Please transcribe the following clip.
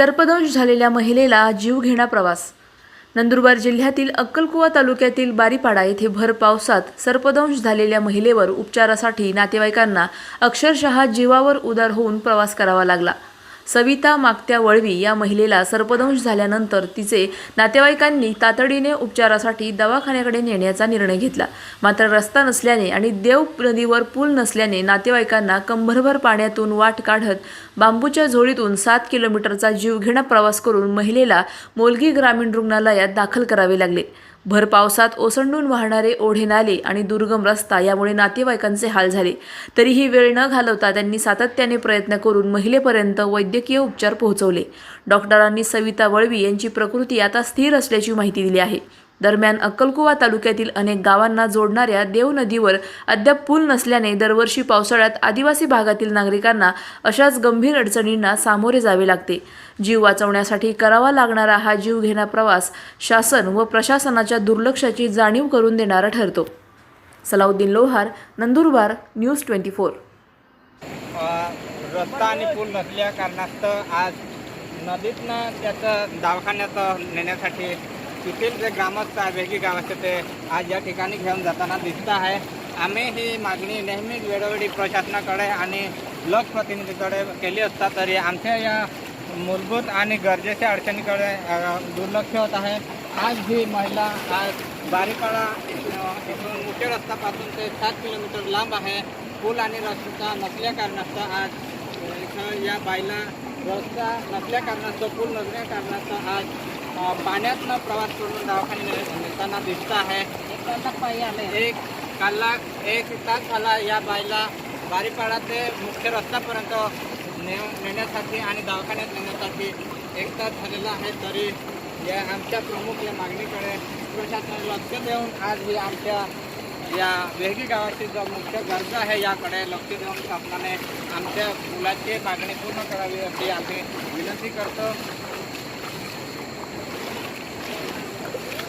सर्पदंश झालेल्या महिलेला जीवघेणा प्रवास. नंदुरबार जिल्ह्यातील अक्कलकुवा तालुक्यातील बारीपाडा येथे भर पावसात सर्पदंश झालेल्या महिलेवर उपचारासाठी नातेवाईकांना अक्षरशः जीवावर उदार होऊन प्रवास करावा लागला. सविता मागत्या वळवी या महिलेला सर्पदंश झाल्यानंतर तिचे नातेवाईकांनी तातडीने उपचारासाठी दवाखान्याकडे नेण्याचा निर्णय घेतला. मात्र रस्ता नसल्याने आणि देव नदीवर पूल नसल्याने नातेवाईकांना कंभरभर पाण्यातून वाट काढत बांबूच्या झोळीतून सात किलोमीटरचा जीवघेणा प्रवास करून महिलेला मोलगी ग्रामीण रुग्णालयात दाखल करावे लागले. भर पावसात ओसंडून वाहणारे ओढे नाले आणि दुर्गम रस्ता यामुळे नातेवाईकांचे हाल झाले. तरीही वेळ न घालवता त्यांनी सातत्याने प्रयत्न करून महिलेपर्यंत वैद्यकीय उपचार पोहोचवले. डॉक्टरांनी सविता वळवी यांची प्रकृती आता स्थिर असल्याची माहिती दिली आहे. दरम्यान अक्कलकुवा तालुक्यातील अनेक गावांना जोडणाऱ्या देव नदीवर अद्याप पूल नसल्याने दरवर्षी पावसाळ्यात आदिवासी भागातील नागरिकांना अशाच गंभीर अडचणींना सामोरे जावे लागते. जीव वाचवण्यासाठी करावा लागणारा हा जीवघेणा प्रवास शासन व प्रशासनाच्या दुर्लक्षाची जाणीव करून देणारा ठरतो. Salauddin Lohar Nandurbar news twenty four. रस्ता आणि पूल नसल्या कारणास्तव आज नदीतनं त्याचं दवाखान्यात नेण्यासाठी तिथील जे ग्रामस्थ आहे वेगळी गावाचे ते आज या ठिकाणी घेऊन जाताना दिसत आहे. आम्ही ही मागणी नेहमीच वेळोवेळी प्रशासनाकडे आणि लोकप्रतिनिधीकडे केली असता तरी आमच्या या मूलभूत आणि गरजेच्या अडचणीकडे दुर्लक्ष होत आहे. आज ही महिला आज बारीपाडा इथून मुख्य रस्त्यापासून ते सात किलोमीटर लांब आहे. पूल आणि रस्ता नसल्या कारणास्तव आज इथं या बाईला रस्ता नसल्या कारणास्तव पूल नसल्या कारणास्तव आज पाण्यातनं प्रवास करून दवाखान्यात नेताना दिसत आहे. एक काला एक तास झाला या बाईला बारीपाडा ते मुख्य रस्त्यापर्यंत ने नेण्यासाठी आणि दवाखान्यात नेण्यासाठी एक तास झालेला आहे तरी या आमच्या प्रमुख या मागणीकडे प्रशासनाने लक्ष देऊन आज ही आमच्या या वेगी गावाची जो मुख्य गरज आहे याकडे लक्ष देऊन शासनाने आमच्या मुलाची मागणी पूर्ण करावी अशी आम्ही विनंती करतो फोटो एक एक मिनिट फोटो दिले आहे